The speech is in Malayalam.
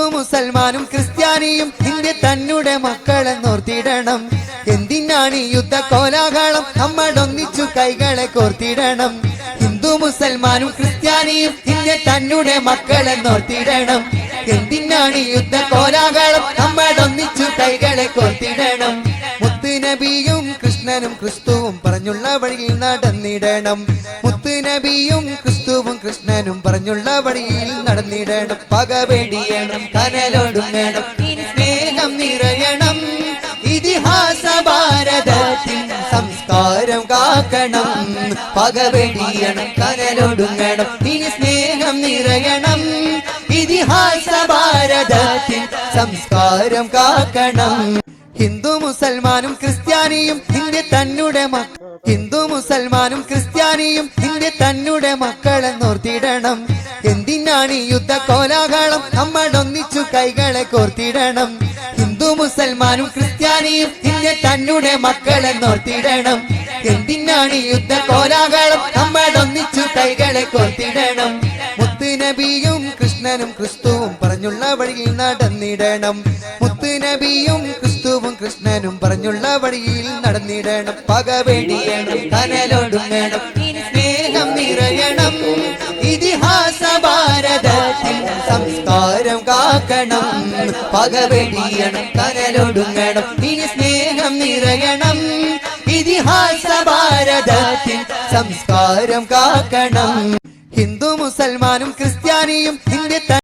ഹിന്ദു മുസൽമാനും ക്രിസ്ത്യാനിയും ഇന്ത്യ തന്നെ മക്കളെ നോർത്തിടണം എന്തിനാണ് ഈ യുദ്ധ കോലാഹലം? നമ്മടൊന്നിച്ചു കൈകളെ കോർത്തിടണം. ഹിന്ദു മുസൽമാനും ക്രിസ്ത്യാനിയും ഇന്ത്യ തന്നെ മക്കളെ നോർത്തിടണം എന്തിനാണ് ഈ യുദ്ധ കോലാഹലം? നമ്മടൊന്നിച്ചു കൈകളെ കോർത്തിടണം. മുത്തുനബിയും കൃഷ്ണനും ക്രിസ്തുവും പറഞ്ഞുള്ള വഴിയിൽ നടന്നിടണം. മുത്തുനബിയും ക്രിസ്തുവും കൃഷ്ണനും പറഞ്ഞുള്ള വഴിയിൽ നടന്നിടണം. പകവേടിയണം കനലൊടുങ്ങണം സ്നേഹം നിറയണം ഇതിഹാസ ഭാരതത്തിൻ സംസ്കാരം കാക്കണം. പകവേടിയണം കനലൊടുങ്ങണം ഇനി സ്നേഹം നിറയണം ഇതിഹാസ ഭാരതത്തിൻ സംസ്കാരം കാക്കണം. ഹിന്ദു മുസൽമാനും ക്രിസ്ത്യാനിയും ഇന്ത്യ തന്നുടെ മക്കൾ ഹിന്ദു മുസൽമാനും ക്രിസ്ത്യാനിയും ഇന്ത്യ തന്നുടെ മക്കളെ നോർത്തിടണം എന്തിനാണ് ഈ യുദ്ധ കോലാഹാളം നമ്മൾ ഒന്നിച്ചു കൈകളെ കോർത്തിടണം. ഹിന്ദു മുസൽമാനും ക്രിസ്ത്യാനിയും ഇന്ത്യ തന്നുടെ മക്കളെ നോർത്തിടണം എന്തിനാണ് യുദ്ധ കോലാഹാളം നമ്മൾ ഒന്നിച്ചു കൈകളെ കോർത്തിടണം. മുത്തുനബിയും കൃഷ്ണനും ക്രിസ്തുവും പറഞ്ഞുള്ള വഴിയിൽ നടന്നിടണം. മുത്തുനബിയും ക്രിസ്തുവും കൃഷ്ണനും പറഞ്ഞുള്ള വഴിയിൽ നടന്നിടണം. പക വെടിയണം കനലൊടുങ്ങണം സ്നേഹം നിറയണം. ഇതിഹാസ ഭാരതത്തിൽ സംസ്കാരം കാക്കണം. പക വെടിയണം കനലൊടുങ്ങണം ഇനി സ്നേഹം നിറയണം. ഇതിഹാസ ഭാരതത്തിൻ സംസ്കാരം കാക്കണം. ഹിന്ദു മുസൽമാനും ക്രിസ്ത്യാനിയും ഇന്ത്യ